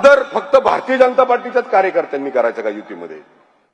आदर फक्त भारतीय जनता पार्टीच्याच कार्यकर्त्यांनी करायचा का युतीमध्ये?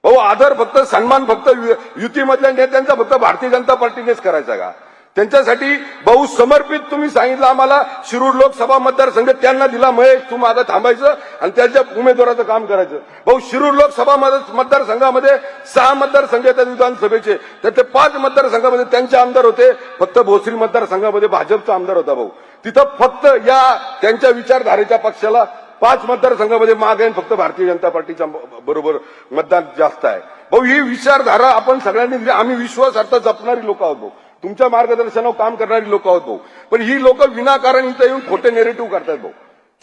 भाऊ आदर फक्त सन्मान फक्त युतीमधल्या नेत्यांचा फक्त भारतीय जनता पार्टीनेच करायचा का? त्यांच्यासाठी भाऊ समर्पित तुम्ही सांगितलं आम्हाला शिरूर लोकसभा मतदारसंघ त्यांना दिला महेश तू मागं थांबायचं आणि त्यांच्या उमेदवाराचं काम करायचं. भाऊ शिरूर लोकसभा मत- मतदारसंघामध्ये सहा मतदारसंघ येतात विधानसभेचे. तर ते पाच मतदारसंघामध्ये त्यांचे आमदार होते. फक्त भोसरी मतदारसंघामध्ये भाजपचा आमदार होता भाऊ. तिथं फक्त या त्यांच्या विचारधारेच्या पक्षाला पाच मतदारसंघामध्ये माग आहे फक्त भारतीय जनता पार्टीच्या बरोबर मतदान जास्त आहे. भाऊ ही विचारधारा आपण सगळ्यांनी दिली. आम्ही विश्वासार्थ जपणारी लोक आहोत भाऊ. तुमच्या मार्गदर्शनावर काम करणारी लोक आहोत भाऊ. पण ही लोक विनाकारण इथं येऊन खोटे नेरेटिव्ह करतात भाऊ.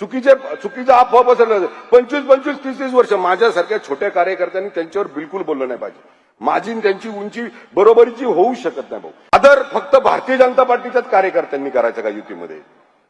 चुकीचे चुकीचा अफवा पसरला. पंचवीस पंचवीस तीस तीस वर्ष माझ्यासारख्या छोट्या कार्यकर्त्यांनी त्यांच्यावर बिलकुल बोललं नाही पाहिजे. माझी त्यांची उंची बरोबरीची होऊ शकत नाही भाऊ. आदर फक्त भारतीय जनता पार्टीच्याच कार्यकर्त्यांनी करायचा का युतीमध्ये?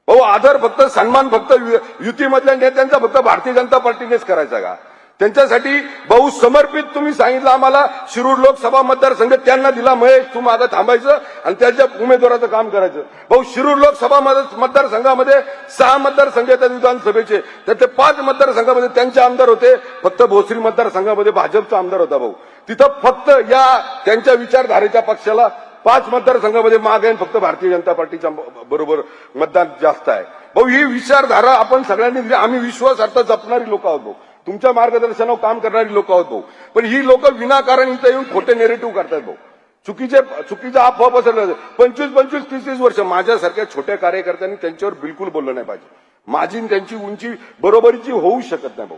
भाऊ आदर फक्त सन्मान फक्त युतीमधल्या नेत्यांचा फक्त भारतीय जनता पार्टीनेच करायचा का? त्यांच्यासाठी भाऊ समर्पित तुम्ही सांगितलं आम्हाला शिरूर लोकसभा मतदारसंघ त्यांना दिला महेश तू मागं थांबायचं आणि त्यांच्या उमेदवाराचं काम करायचं. भाऊ शिरूर लोकसभा मत- मतदारसंघामध्ये सहा मतदारसंघ येतात विधानसभेचे. तर ते पाच मतदारसंघामध्ये त्यांचे आमदार होते. फक्त भोसरी मतदारसंघामध्ये भाजपचा आमदार होता भाऊ. तिथं फक्त या त्यांच्या विचारधारेच्या पक्षाला पाच मतदारसंघामध्ये माग आहे फक्त भारतीय जनता पार्टीच्या बरोबर मतदान जास्त आहे. भाऊ ही विचारधारा आपण सगळ्यांनी म्हणजे आम्ही विश्वासार्थ जपणारी लोक आहोत तुमच्या मार्गदर्शनावर काम करणारी लोक आहोत भाऊ. पण ही लोक विनाकारण इथं येऊन खोटे नेरेटिव्ह करतात भाऊ. चुकीचे चुकीचा अफवा पसरला पंचवीस पंचवीस तीस तीस वर्ष माझ्यासारख्या छोट्या कार्यकर्त्यांनी त्यांच्यावर बिलकुल बोललं नाही पाहिजे. माझी त्यांची उंची बरोबरीची होऊ शकत नाही भाऊ.